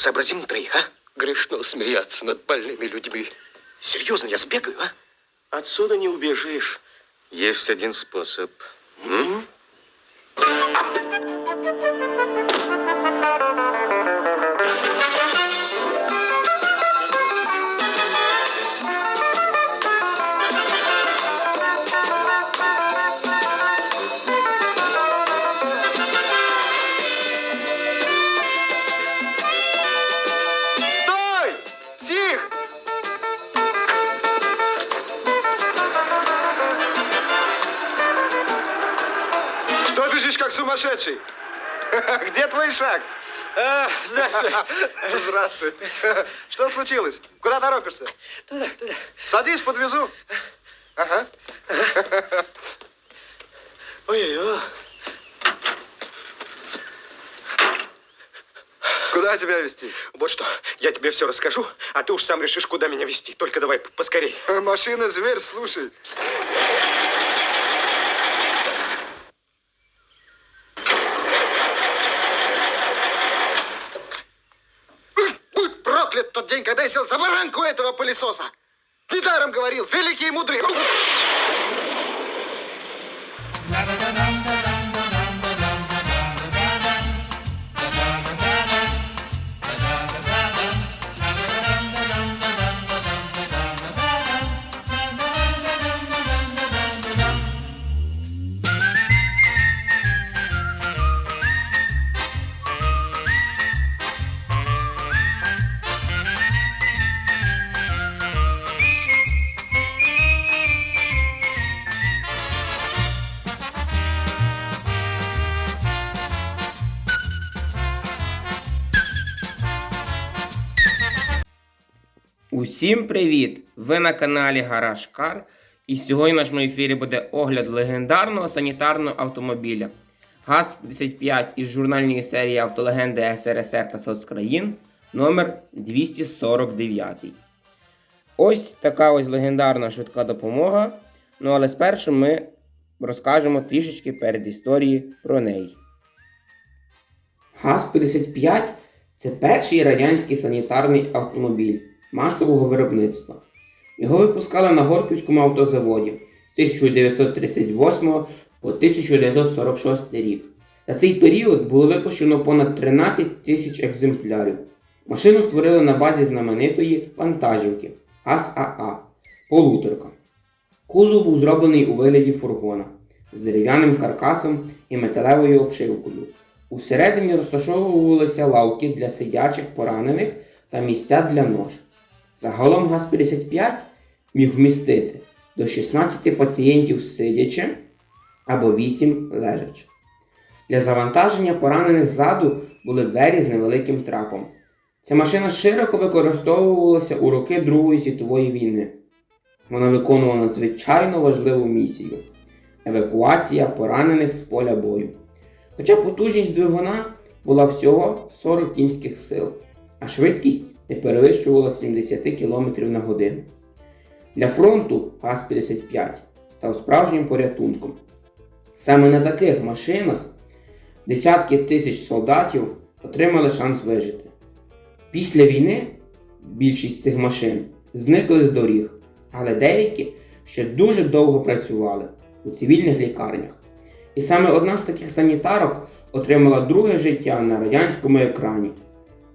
Сообразим на троих, а? Грешно смеяться над больными людьми. Серьезно, я сбегаю, а? Отсюда не убежишь. Есть один способ. Стой! Твой шаг? А, здравствуй. Здравствуй. Что случилось? Куда торопишься? Туда, туда. Садись, подвезу. Ага. Ой-ой-ой. Куда тебя везти? Вот что, я тебе все расскажу, а ты уж сам решишь, куда меня вести. Только давай поскорей. Машина зверь, слушай. проклят тот день, когда я сел за баранку этого пылесоса. Недаром говорил, великий и мудрый. Усім привіт! Ви на каналі Гараж Кар. І сьогодні в нашому ефірі буде огляд легендарного санітарного автомобіля ГАЗ-55 із журнальної серії Автолегенди СРСР та соцкраїн номер 249. Ось така ось легендарна швидка допомога. Ну але спершу ми розкажемо трішечки перед історії про неї. ГАЗ-55 це перший радянський санітарний автомобіль масового виробництва. Його випускали на Горківському автозаводі з 1938 по 1946 рік. За цей період було випущено понад 13 тисяч екземплярів. Машину створили на базі знаменитої вантажівки АСАА Полуторка. Кузов був зроблений у вигляді фургона з дерев'яним каркасом і металевою обшивкою. Усередині розташовувалися лавки для сидячих поранених та місця для нож. Загалом ГАЗ-55 міг вмістити до 16 пацієнтів сидячи або 8 лежачи. Для завантаження поранених ззаду були двері з невеликим трапом. Ця машина широко використовувалася у роки Другої світової війни. Вона виконувала надзвичайно важливу місію евакуація поранених з поля бою. Хоча потужність двигуна була всього 40 кінських сил, а швидкість не перевищувала 70 км на годину. Для фронту ГАЗ-55 став справжнім порятунком. Саме на таких машинах десятки тисяч солдатів отримали шанс вижити. Після війни більшість цих машин зникли з доріг, але деякі ще дуже довго працювали у цивільних лікарнях. І саме одна з таких санітарок отримала друге життя на радянському екрані.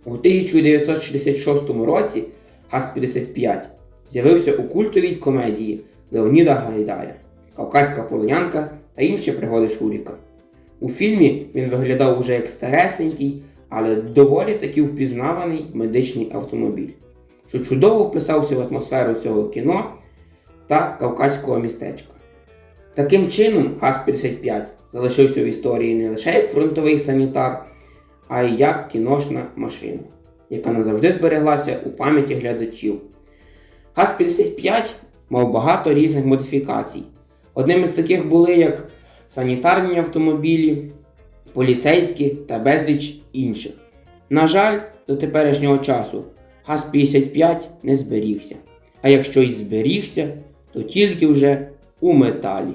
У 1966 році ГАЗ-55 з'явився у культовій комедії Леоніда Гайдая Кавказька полонянка та інші пригоди Шуріка. У фільмі він виглядав уже як старесенький, але доволі таки впізнаваний медичний автомобіль, що чудово вписався в атмосферу цього кіно та кавказького містечка. Таким чином, ГАЗ-55 залишився в історії не лише як фронтовий санітар, а й як кіношна машина, яка назавжди збереглася у пам'яті глядачів. ГАЗ-55 мав багато різних модифікацій. Одним із таких були як санітарні автомобілі, поліцейські та безліч інших. На жаль, до теперішнього часу ГАЗ-55 не зберігся. А якщо й зберігся, то тільки вже у металі.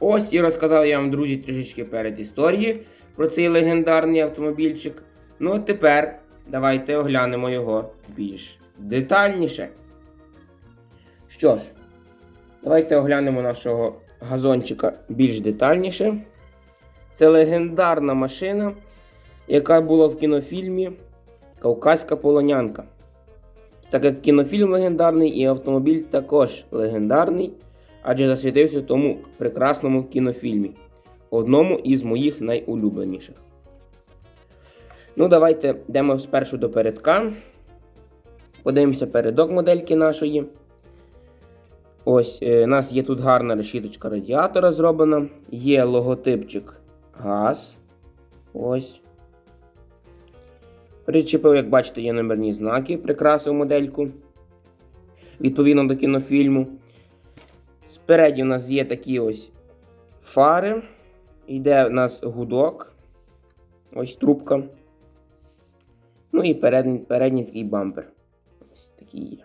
Ось і розказав я вам, друзі, трішечки перед історії про цей легендарний автомобільчик. Ну, а тепер давайте оглянемо його більш детальніше. Що ж, давайте оглянемо нашого газончика більш детальніше. Це легендарна машина, яка була в кінофільмі Кавказька полонянка. Так як кінофільм легендарний і автомобіль також легендарний, адже засвітився тому прекрасному кінофільмі, одному із моїх найулюбленіших. Ну, давайте йдемо спершу до передка. Подивимося передок модельки нашої. Ось, е, у нас є тут гарна решіточка радіатора зроблена. Є логотипчик газ. Ось. Причепив, як бачите, є номерні знаки, прикрасив модельку. Відповідно до кінофільму. Спереді у нас є такі ось фари. Йде у нас гудок. Ось трубка. Ну і передній, передній такий бампер. Ось такий є.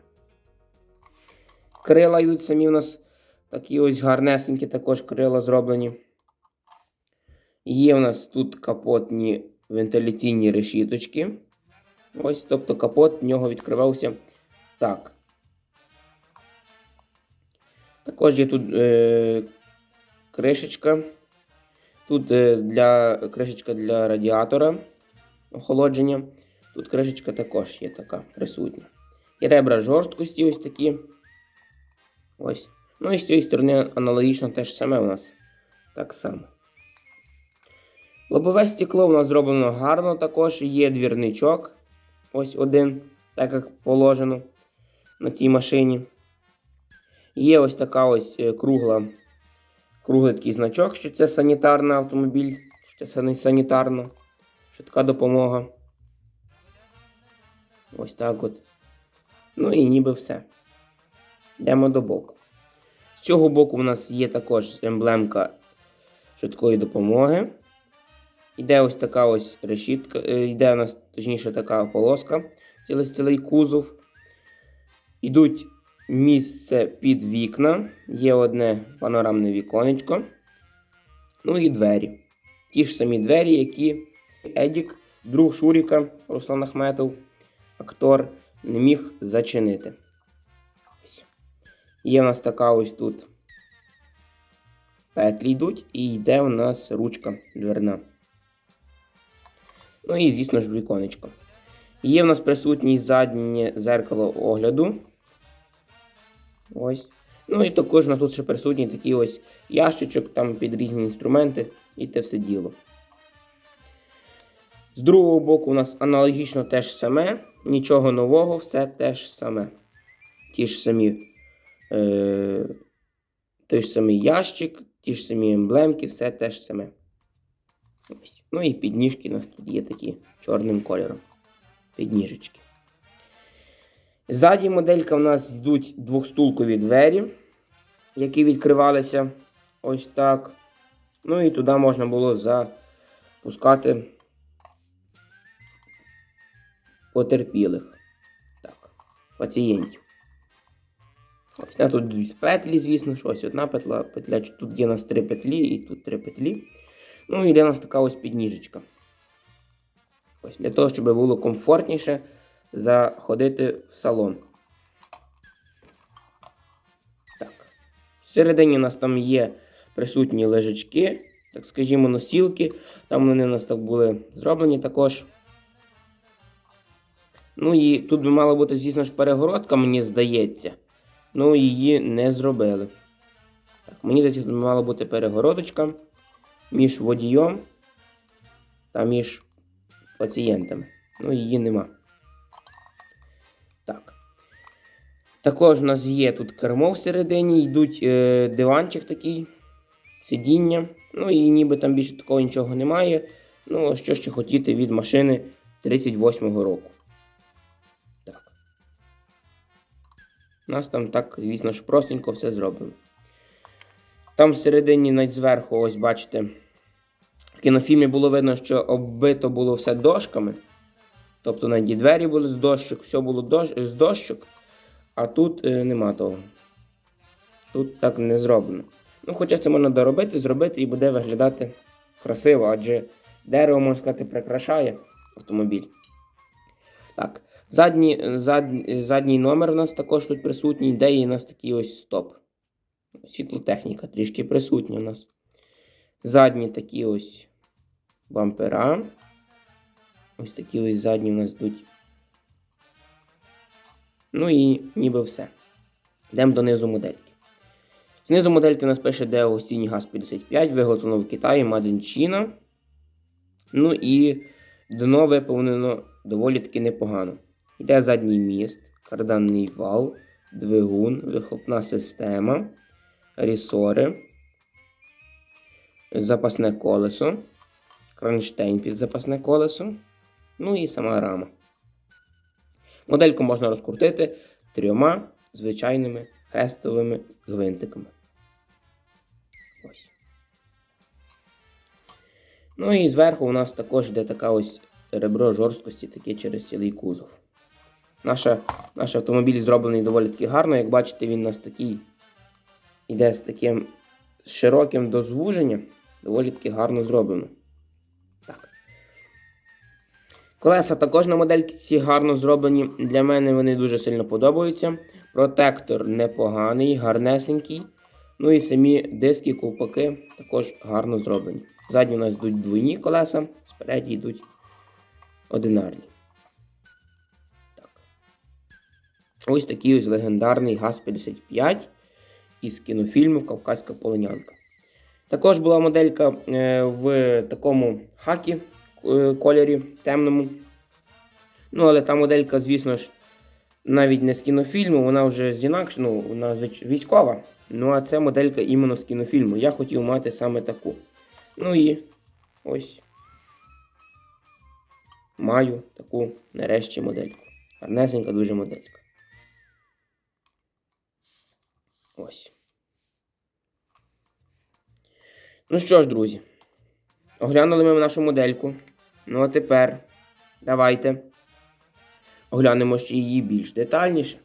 Крила йдуть самі у нас такі ось гарнесенькі, також крила зроблені. Є у нас тут капотні вентиляційні решіточки. Ось, тобто капот в нього відкривався так. Також є тут е, кришечка. Тут е, для, кришечка для радіатора охолодження. Тут кришечка також є така присутня. І ребра жорсткості ось такі. Ось. Ну і з цієї сторони аналогічно те ж саме у нас. Так само. Лобове стекло у нас зроблено гарно також. Є двірничок. Ось один, так як положено на цій машині. Є ось така ось е, кругла, круглий значок, що це санітарний автомобіль, що це сани- санітарна, така допомога. Ось так от. Ну і ніби все. Йдемо до боку. З цього боку у нас є також емблемка швидкої допомоги. Йде ось така ось решітка, е, йде у нас точніше така полоска, цілий цілий кузов. Йдуть місце під вікна, є одне панорамне віконечко. Ну і двері. Ті ж самі двері, які Едік, друг Шуріка, Руслан Ахметов, актор, не міг зачинити. Є у нас така ось тут петлі йдуть, і йде у нас ручка дверна. Ну і, звісно ж, віконечко. Є в нас присутнє заднє зеркало огляду. Ось. Ну і також у нас тут ще присутній такий ось ящичок там під різні інструменти і те все діло. З другого боку у нас аналогічно те ж саме, нічого нового, все те ж саме. Ті ж самі, е, той ж самий ящик, ті ж самі емблемки, все те ж саме. Ось. Ну і підніжки у нас тут є такі чорним кольором. Підніжечки. Ззаді моделька у нас йдуть двохстулкові двері, які відкривалися ось так. Ну і туди можна було запускати потерпілих. Так, пацієнтів. Ось тут дві петлі, звісно, що ось одна петля, петля. Тут є у нас три петлі і тут три петлі. Ну і йде у нас така ось підніжечка. Ось для того, щоб було комфортніше заходити в салон. Так. Всередині у нас там є присутні лежачки, так скажімо, носілки. Там вони у нас так були зроблені також. Ну і тут би мала бути, звісно ж, перегородка, мені здається. Ну, її не зробили. Так, мені здається, тут мала бути перегородочка між водієм та між пацієнтами. Ну, її нема. Також у нас є тут кермо всередині, йдуть е, диванчик такий, сидіння. Ну і ніби там більше такого нічого немає. Ну, що ще хотіти від машини 38-го року. Так. У нас там так, звісно ж, простенько все зроблено. Там всередині, навіть зверху, ось бачите, в кінофільмі було видно, що оббито було все дошками. Тобто навіть і двері були з дощок, все було дощ, з дощок, а тут е, нема того. Тут так не зроблено. Ну, хоча це можна доробити, зробити і буде виглядати красиво, адже дерево, можна сказати, прикрашає автомобіль. Так. Задній, задній, задній номер у нас також тут присутній, де є у нас такий ось стоп. Світлотехніка трішки присутня у нас. Задні такі ось бампера. Ось такі ось задні у нас йдуть. Ну і ніби все. Йдемо донизу модельки. Знизу модельки у нас пише Deo Сінь Газ 55, виготовлено в Китаї, China. Ну і дно виповнено доволі таки непогано. Йде задній міст, карданний вал, двигун, вихлопна система, рісори, запасне колесо, кронштейн під запасне колесо, ну і сама рама. Модельку можна розкрутити трьома звичайними хрестовими гвинтиками. Ось. Ну і зверху у нас також йде така ось ребро жорсткості, таке через цілий кузов. Наша, наш автомобіль зроблений доволі таки гарно. Як бачите, він у нас такий іде з таким широким до звуження. Доволі таки гарно зроблено. Колеса також на модельці гарно зроблені. Для мене вони дуже сильно подобаються. Протектор непоганий, гарнесенький. Ну і самі диски, ковпаки також гарно зроблені. Ззаді у нас йдуть двойні колеса, спереді йдуть одинарні. Так. Ось такий ось легендарний ГАЗ-55 із кінофільму Кавказька полонянка. Також була моделька е, в такому хакі кольорі темному. Ну, але та моделька, звісно ж, навіть не з кінофільму, вона вже з інакше, ну, вона військова. Ну, а це моделька іменно з кінофільму. Я хотів мати саме таку. Ну і ось. Маю таку нарешті модельку. Гарнесенька дуже моделька. Ось. Ну що ж, друзі, оглянули ми нашу модельку. Ну а тепер давайте оглянемо ще її більш детальніше.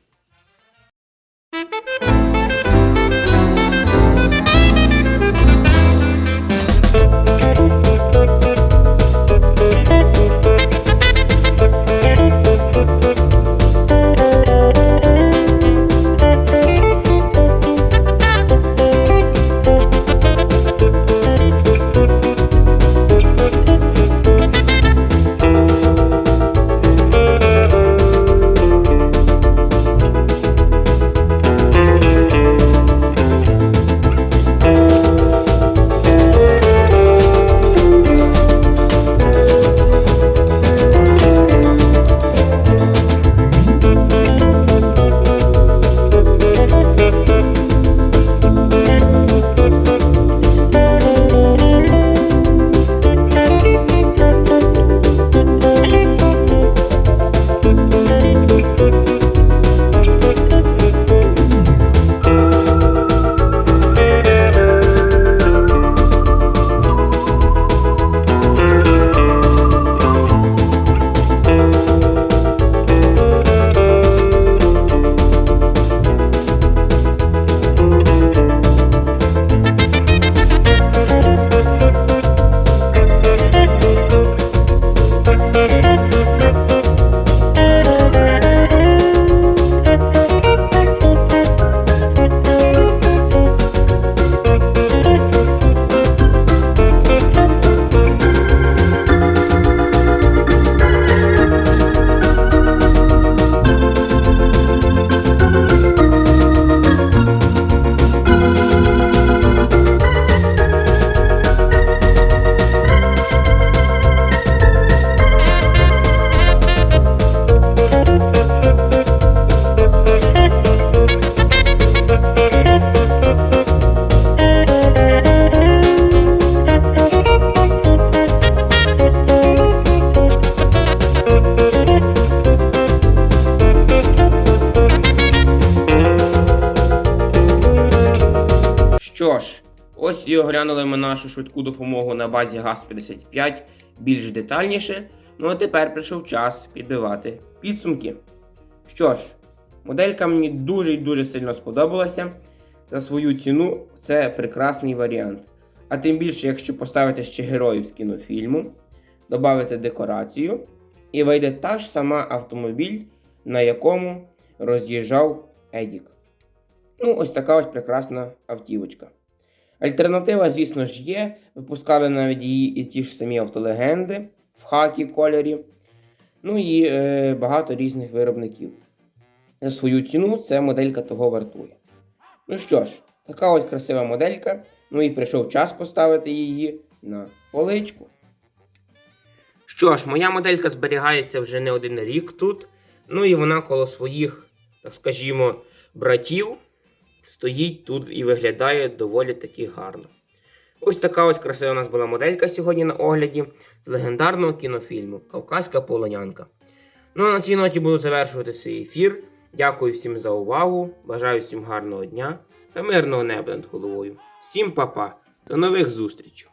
Що ж, ось і оглянули ми нашу швидку допомогу на базі ГАЗ-55 більш детальніше. Ну а тепер прийшов час підбивати підсумки. Що ж, моделька мені дуже і дуже сильно сподобалася. За свою ціну це прекрасний варіант. А тим більше, якщо поставити ще героїв з кінофільму, додати декорацію, і вийде та ж сама автомобіль, на якому роз'їжджав Едік. Ну, ось така ось прекрасна автівочка. Альтернатива, звісно ж, є. Випускали навіть її і ті ж самі автолегенди в хакі кольорі. Ну і е, багато різних виробників. За свою ціну ця моделька того вартує. Ну що ж, така ось красива моделька. Ну і прийшов час поставити її на поличку. Що ж, моя моделька зберігається вже не один рік тут. Ну і вона коло своїх, так скажімо, братів стоїть тут і виглядає доволі таки гарно. Ось така ось красива у нас була моделька сьогодні на огляді з легендарного кінофільму Кавказька полонянка. Ну а на цій ноті буду завершувати свій ефір. Дякую всім за увагу. Бажаю всім гарного дня та мирного неба над головою. Всім па-па. До нових зустрічей!